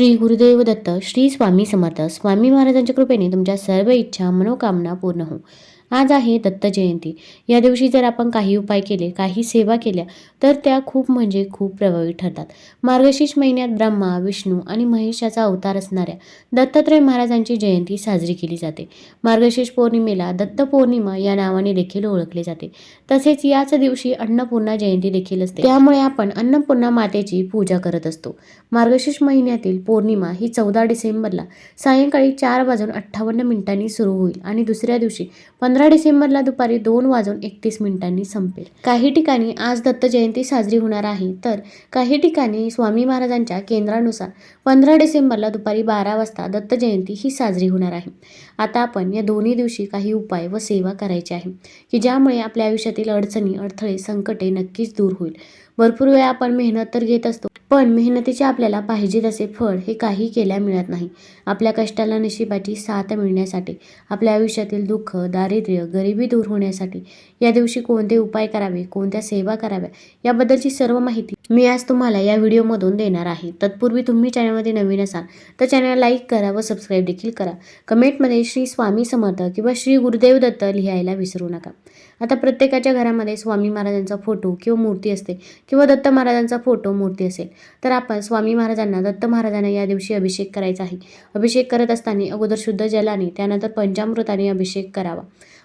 श्री गुरुदेव दत्त श्री स्वामी समर्थ स्वामी महाराजांच्या कृपेने तुमच्या सर्व इच्छा मनोकामना पूर्ण हो आज आहे दत्त जयंती. या दिवशी जर आपण काही उपाय केले काही सेवा केल्या तर त्या खूप म्हणजे खूप प्रभावी ठरतात. मार्गशीर्ष महिन्यात ब्रह्मा विष्णू आणि महेशाचा अवतार असणाऱ्या दत्तात्रय महाराजांची जयंती साजरी केली जाते. मार्गशीर्ष पौर्णिमेला दत्त पौर्णिमा या नावाने देखील ओळखले जाते. तसेच याच दिवशी अन्नपूर्णा जयंती देखील असते. त्यामुळे आपण अन्नपूर्णा मातेची पूजा करत असतो. मार्गशीर्ष महिन्यातील पौर्णिमा ही चौदा डिसेंबरला सायंकाळी चार वाजून अठ्ठावन्न मिनिटांनी सुरू होईल आणि दुसऱ्या दिवशी पंधरा डिसेंबरला दुपारी दोन वाजून एकतीस मिनिटांनी संपेल. काही ठिकाणी आज दत्त जयंती साजरी होणार आहे. तर काही ठिकाणी स्वामी महाराजांच्या केंद्रानुसार पंधरा डिसेंबरला दुपारी बारा वाजता दत्त जयंती ही साजरी होणार आहे. आता आपण या दोन्ही दिवशी काही उपाय व सेवा करायची आहे की ज्यामुळे आपल्या आयुष्यातील अडचणी अडथळे संकटे नक्कीच दूर होईल. भरपूर वेळा आपण मेहनत तर घेत असतो पण मेहनतीचे आपल्याला पाहिजे तसे फळ हे काही केल्या मिळत नाही. आपल्या कष्टाला नशिबाची साथ मिळण्यासाठी आपल्या आयुष्यातील दुःख दारिद्र्य गरिबी दूर होण्यासाठी या दिवशी कोणते उपाय करावे कोणत्या सेवा कराव्या याबद्दलची सर्व माहिती मी आज तुम्हाला या व्हिडिओमधून देणार आहे. तत्पूर्वी तुम्ही चॅनलमध्ये नवीन असाल तर चॅनल लाईक करा व सबस्क्राईब देखील करा. कमेंटमध्ये श्री स्वामी समर्थ किंवा श्री गुरुदेव दत्त लिहायला विसरू नका. आता प्रत्येकाच्या घरामध्ये स्वामी महाराजांचा फोटो किंवा मूर्ती असते किंवा दत्त महाराजांचा फोटो मूर्ती असेल तर आपण स्वामी महाराजांना दत्त महाराजांना या दिवशी अभिषेक करायचा आहे. अभिषेक करत असताना अगोदर शुद्ध जलाने त्यानंतर पंचामृताने अभिषेक करावा.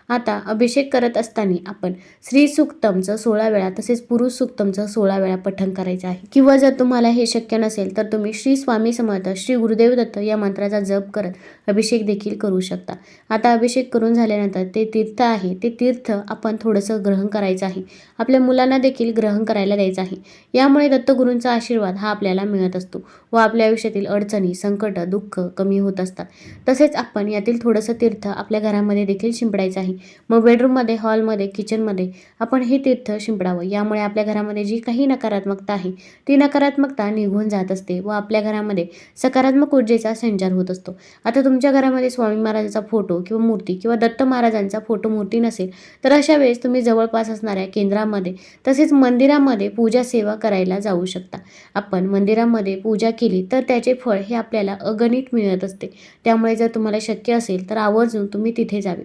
आता अभिषेक करत असताना आपण स्त्री सुक्तमचं सोळा वेळा तसेच पुरुष सुक्तमचं सोळा वेळा पठण करायचं आहे. किंवा जर तुम्हाला हे शक्य नसेल तर तुम्ही श्री स्वामी समर्थ श्री गुरुदेव दत्त या मंत्राचा जप करत अभिषेक देखील करू शकता. आता अभिषेक करून झाल्यानंतर ते तीर्थ आहे. ते तीर्थ आपण थोडंसं ग्रहण करायचं आहे. आपल्या मुलांना देखील ग्रहण करायला द्यायचं आहे. यामुळे दत्तगुरूंचा आशीर्वाद हा आपल्याला मिळत असतो व आपल्या आयुष्यातील अडचणी संकट दुःख कमी होत असतात. तसेच आपण यातील थोडंसं तीर्थ आपल्या घरामध्ये देखील शिंपडायचं आहे. मग बेडरूममध्ये हॉलमध्ये किचनमध्ये आपण हे तीर्थ शिंपडावं. यामुळे आपल्या घरामध्ये जी काही नकारात्मकता आहे ती नकारात्मकता निघून जात असते व आपल्या घरामध्ये सकारात्मक ऊर्जेचा संचार होत असतो. आता तुमच्या घरामध्ये स्वामी महाराजांचा फोटो किंवा मूर्ती किंवा दत्त महाराजांचा फोटो मूर्ती नसेल तर अशा वेळेस तुम्ही जवळपास असणाऱ्या केंद्रामध्ये तसेच मंदिरामध्ये पूजा सेवा करायला जाऊ शकता. आपण मंदिरामध्ये पूजा केली तर त्याचे फळ हे आपल्याला अगणित मिळत असते. त्यामुळे जर तुम्हाला शक्य असेल तर आवर्जून तुम्ही तिथे जावे.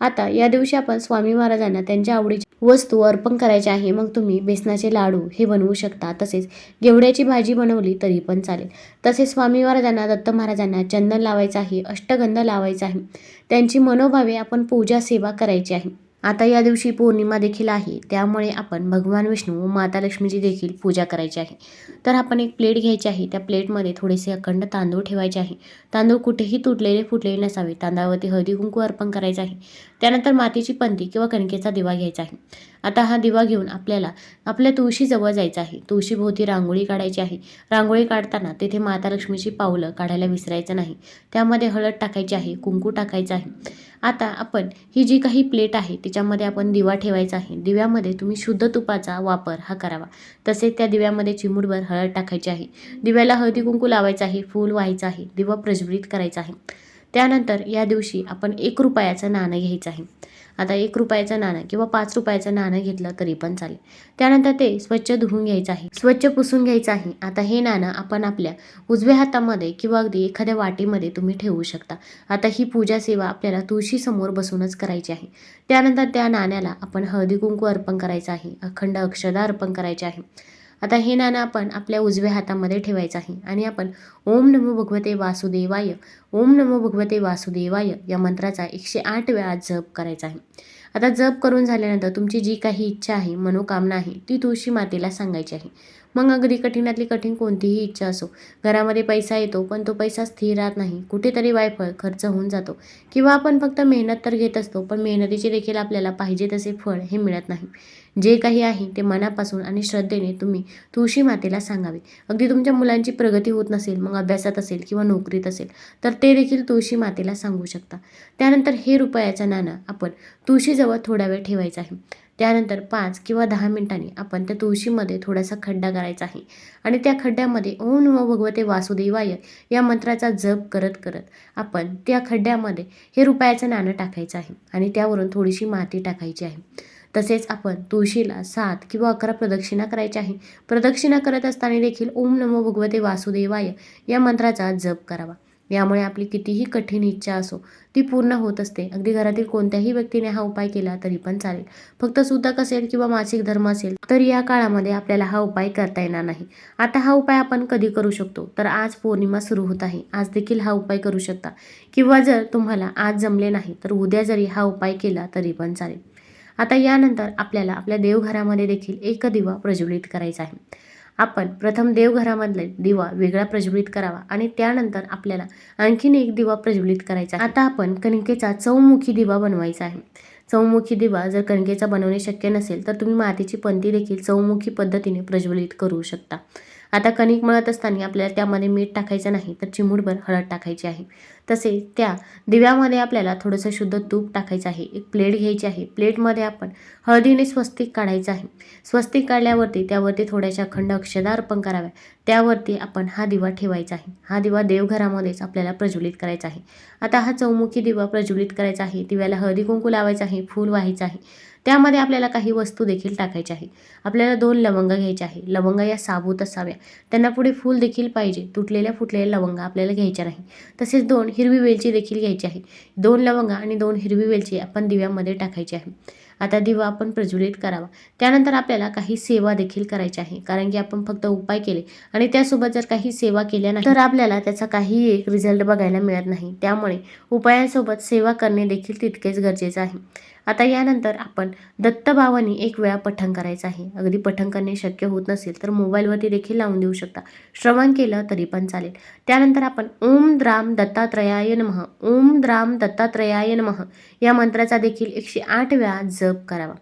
आता या दिवशी आपण स्वामी महाराजांना त्यांच्या आवडीची वस्तू अर्पण करायची आहे. मग तुम्ही बेसनाचे लाडू हे बनवू शकता. तसेच गेवड्याची भाजी बनवली तरी पण चालेल. तसेच स्वामी महाराजांना दत्त महाराजांना चंदन लावायचं आहे अष्टगंध लावायचा आहे. त्यांची मनोभावे आपण पूजा सेवा करायची आहे. आता या दिवशी पौर्णिमा देखील आहे त्यामुळे आपण भगवान विष्णू व माता लक्ष्मीची देखील पूजा करायची आहे. तर आपण एक प्लेट घ्यायची आहे त्या प्लेटमध्ये थोडेसे अखंड तांदूळ ठेवायचे आहे. तांदूळ कुठेही तुटलेले फुटलेले नसावे तांदळावरती हळदी कुंकू अर्पण करायचं आहे. त्यानंतर मातीची पंती किंवा कणकेचा दिवा घ्यायचा आहे. आता हा दिवा घेऊन आपल्याला आपल्या तुळशीजवळ जायचं आहे. तुळशीभोवती रांगोळी काढायची आहे. रांगोळी काढताना तेथे माता लक्ष्मीची पावलं काढायला विसरायचं नाही. त्यामध्ये हळद टाकायची आहे कुंकू टाकायचं आहे. आता आपण ही जी काही प्लेट आहे तिच्यामध्ये आपण दिवा ठेवायचा आहे. दिव्यामध्ये तुम्ही शुद्ध तुपाचा वापर हा करावा. तसेच त्या दिव्यामध्ये चिमूटभर हळद टाकायची आहे. दिव्याला हळदी कुंकू लावायचं आहे फूल व्हायचं आहे दिवा प्रज्वलित करायचा आहे. त्यानंतर या दिवशी आपण एक रुपयाचं नाणं घ्यायचं आहे. आता एक रुपयाचं नाणं किंवा पाच रुपयाचं नाणं घेतलं तरी पण चालेल. त्यानंतर ते स्वच्छ धुवून घ्यायचं आहे. स्वच्छ पुसून घ्यायचं आहे. आता हे नाणं आपण आपल्या उजव्या हातामध्ये किंवा अगदी एखाद्या वाटीमध्ये तुम्ही ठेवू शकता. आता ही पूजा सेवा आपल्याला तुळशीसमोर बसूनच करायची आहे. त्यानंतर त्या नाण्याला आपण हळदी कुंकू अर्पण करायचं आहे. अखंड अक्षदा अर्पण करायचे आहे. आता हे नाणं आपण आपल्या उजव्या हातामध्ये ठेवायचं आहे. आणि आपण ओम नमो भगवते वासुदेवाय ओम नमो भगवते वासुदेवाय या मंत्राचा एकशे आठ वेळा जप करायचा आहे. आता जप करून झाल्यानंतर तुमची जी काही इच्छा आहे मनोकामना आहे ती तुळशी मातेला सांगायची आहे. मग अगदी कठीणातली कठीण कोणतीही इच्छा असो घरामध्ये पैसा येतो पण तो पैसा स्थिर राहत नाही कुठेतरी वायफळ खर्च होऊन जातो. किंवा आपण फक्त मेहनत तर घेत असतो पण मेहनतीचे देखील आपल्याला पाहिजे तसे फळ हे मिळत नाही. जे काही आहे ते मनापासून आणि श्रद्धेने तुम्ही तुळशी मातेला सांगावे. अगदी तुमच्या मुलांची प्रगती होत नसेल मग अभ्यासात असेल किंवा नोकरीत असेल तर ते देखील तुळशी मातेला सांगू शकता. त्यानंतर हे रुपयाचं नाणं आपण तुळशीजवळ थोडा वेळ ठेवायचं आहे. त्यानंतर पाच किंवा दहा मिनिटांनी आपण त्या तुळशीमध्ये थोडासा खड्डा करायचा आहे. आणि त्या खड्ड्यामध्ये ओम नमो भगवते वासुदेवाय या मंत्राचा जप करत करत आपण त्या खड्ड्यामध्ये हे रुपयाचं नाणं टाकायचं आहे आणि त्यावरून थोडीशी माती टाकायची आहे. तसेच आपण तुळशीला सात किंवा अकरा प्रदक्षिणा करायची आहे. प्रदक्षिणा करत असताना देखील ओम नमो भगवते वासुदेवाय या मंत्राचा जप करावा. यामुळे आपली कितीही कठीण इच्छा असो ती पूर्ण होत असते. अगदी घरातील कोणत्याही व्यक्तीने हा उपाय केला तरी पण चालेल. फक्त सुतक असेल किंवा मासिक धर्म असेल तर या काळामध्ये आपल्याला हा उपाय करता येणार नाही. आता हा उपाय आपण कधी करू शकतो? तर आज पौर्णिमा सुरू होत आहे. आज देखील हा उपाय करू शकता. किंवा जर तुम्हाला आज जमले नाही तर उद्या जरी हा उपाय केला तरी पण चालेल. आता यानंतर आपल्याला आपल्या देवघरामध्ये देखील एक दिवा प्रज्वलित करायचा आहे. आपण प्रथम देवघरामधले दिवा वेगळा प्रज्वलित करावा आणि त्यानंतर आपल्याला आणखीन एक दिवा प्रज्वलित करायचा आहे. आता आपण कणिकेचा चौमुखी दिवा बनवायचा आहे. चौमुखी दिवा जर कणकेचा बनवणे शक्य नसेल तर तुम्ही मातीची पंती देखील चौमुखी पद्धतीने प्रज्वलित करू शकता. आता कणिक मळत असताना आपल्याला त्यामध्ये मीठ टाकायचं नाही तर चिमूटभर हळद टाकायची आहे. तसेच त्या दिव्यामध्ये आपल्याला थोडंसं शुद्ध तूप टाकायचं आहे. एक प्लेट घ्यायची आहे. प्लेटमध्ये आपण हळदीने स्वस्तिक काढायचं आहे. स्वस्तिक काढल्यावरती त्यावरती थोड्याशा खंड अक्षदा अर्पण कराव्या. त्यावरती आपण हा दिवा ठेवायचा आहे. हा दिवा देवघरामध्येच आपल्याला प्रज्वलित करायचा आहे. आता हा चौमुखी दिवा प्रज्वलित करायचा आहे. दिव्याला हळदी कुंकू लावायचं आहे. फूल व्हायचं आहे. त्यामध्ये आपल्याला काही वस्तू देखील टाकायच्या आहे. आपल्याला दोन लवंग घ्यायच्या आहे. लवंग या साबूत असाव्या. त्यांना पुढे फूल देखील पाहिजे. तुटलेल्या फुटलेल्या लवंग आपल्याला घ्यायच्या नाही. तसेच दोन हिरवी वेलची देखील घ्यायची आहे. दोन लवंगा आणि दोन हिरवी वेलची आपण दिव्यामध्ये टाकायची आहे. आता दिवा आपण प्रज्वलित करावा. त्यानंतर आपल्याला काही सेवा देखील करायची आहे. कारण की आपण फक्त उपाय केले आणि त्यासोबत जर काही सेवा केल्या नाही तर आपल्याला त्याचा काही एक रिझल्ट बघायला मिळत नाही. त्यामुळे उपायांसोबत सेवा करणे देखील तितकेच गरजेचं आहे. आता यानंतर आपण दत्तभावानी एक वेळा पठण करायचं आहे. अगदी पठण करणे शक्य होत नसेल तर मोबाईलवरती देखील लावून देऊ शकता. श्रवण केलं तरी पण चालेल. त्यानंतर आपण ओम द्राम दत्तात्रयाय नमः. ओम द्राम दत्तात्रयाय नमः. या मंत्राचा देखील एकशे आठ वेळा जप करावा.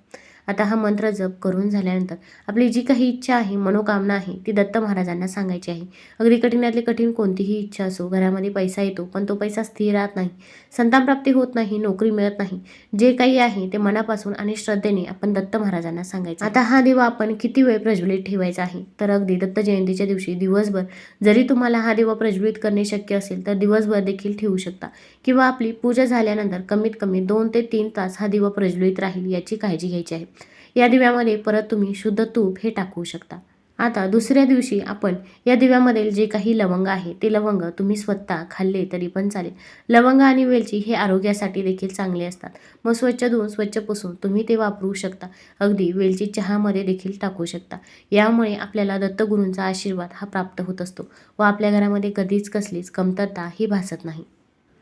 आता हा मंत्र जप करून झाल्यानंतर आपली जी काही इच्छा आहे मनोकामना आहे ती दत्त महाराजांना सांगायची आहे. अगदी कठीणातली कठीण कोणतीही इच्छा असो घरामध्ये पैसा येतो पण तो पैसा स्थिर राहत नाही. संतानप्राप्ती होत नाही नोकरी मिळत नाही. जे काही आहे ते मनापासून आणि श्रद्धेने आपण दत्त महाराजांना सांगायचं आता हा दिवा आपण किती वेळ प्रज्वलित ठेवायचा आहे? तर अगदी दत्त जयंतीच्या दिवशी दिवसभर जरी तुम्हाला हा दिवा प्रज्वलित करणे शक्य असेल तर दिवसभर देखील ठेवू शकता. किंवा आपली पूजा झाल्यानंतर कमीत कमी दोन ते तीन तास हा दिवा प्रज्वलित राहील याची काळजी घ्यायची आहे. या दिव्यामध्ये परत तुम्ही शुद्ध तूप हे टाकू शकता. आता दुसऱ्या दिवशी आपण या दिव्यामधील जे काही लवंग आहे ते लवंग तुम्ही स्वतः खाल्ले तरी पण चालेल. लवंग आणि वेलची हे आरोग्यासाठी देखील चांगले असतात. मग स्वच्छ धुवून स्वच्छ पुसून तुम्ही ते वापरू शकता. अगदी वेलची चहामध्ये देखील टाकू शकता. यामुळे आपल्याला दत्तगुरूंचा आशीर्वाद हा प्राप्त होत असतो व आपल्या घरामध्ये कधीच कसलीच कमतरता ही भासत नाही.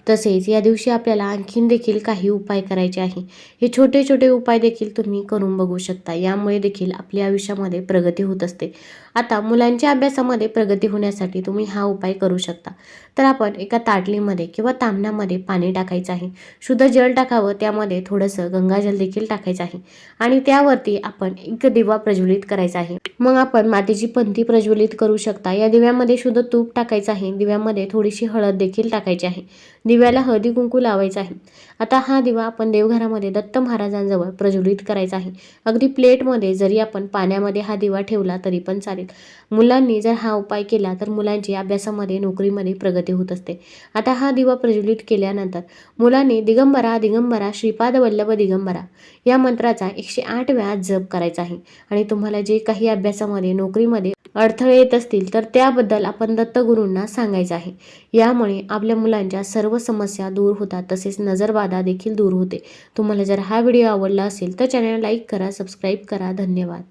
तसेच या दिवशी आपल्याला आणखीन देखील काही उपाय करायचे आहे. हे छोटे छोटे उपाय देखील तुम्ही करून बघू शकता. यामुळे देखील आपल्या आयुष्यामध्ये प्रगती होत असते. आता मुलांच्या अभ्यासामध्ये प्रगती होण्यासाठी तुम्ही हा उपाय करू शकता. तर आपण एका ताटलीमध्ये किंवा तांबण्यामध्ये पाणी टाकायचं आहे. शुद्ध जल टाकावं त्यामध्ये थोडंसं गंगाजल देखील टाकायचं आहे. आणि त्यावरती आपण एक दिवा प्रज्वलित करायचा आहे. मग आपण मातीची पंथी प्रज्वलित करू शकता. या दिव्यामध्ये शुद्ध तूप टाकायचं आहे. दिव्यामध्ये थोडीशी हळद देखील टाकायची आहे. दिव्याला हळदी कुंकू लावायचं आहे. आता हा दिवा आपण देवघरामध्ये दत्त महाराजांजवळ प्रज्वलित करायचा आहे. अगदी प्लेटमध्ये जरी आपण पाण्यामध्ये हा दिवा ठेवला तरी पण चालेल. मुलांनी जर हा उपाय केला तर मुलांची अभ्यासामध्ये नोकरीमध्ये प्रगती होत असते. आता हा दिवा प्रज्वलित केल्यानंतर मुलांनी दिगंबरा दिगंबरा श्रीपाद वल्लभ दिगंबरा या मंत्राचा एकशे आठ वेळा जप करायचा आहे. आणि तुम्हाला जे काही अभ्यासामध्ये नोकरीमध्ये अडथळे येत असतील तर त्याबद्दल आपण दत्तगुरूंना सांगायचं आहे. यामुळे आपल्या मुलांच्या सर्व समस्या दूर होतात तसेच नजरबाधा देखील दूर होते. तुम्हाला जर हा व्हिडिओ आवडला असेल तर चॅनल लाईक करा सबस्क्राईब करा. धन्यवाद.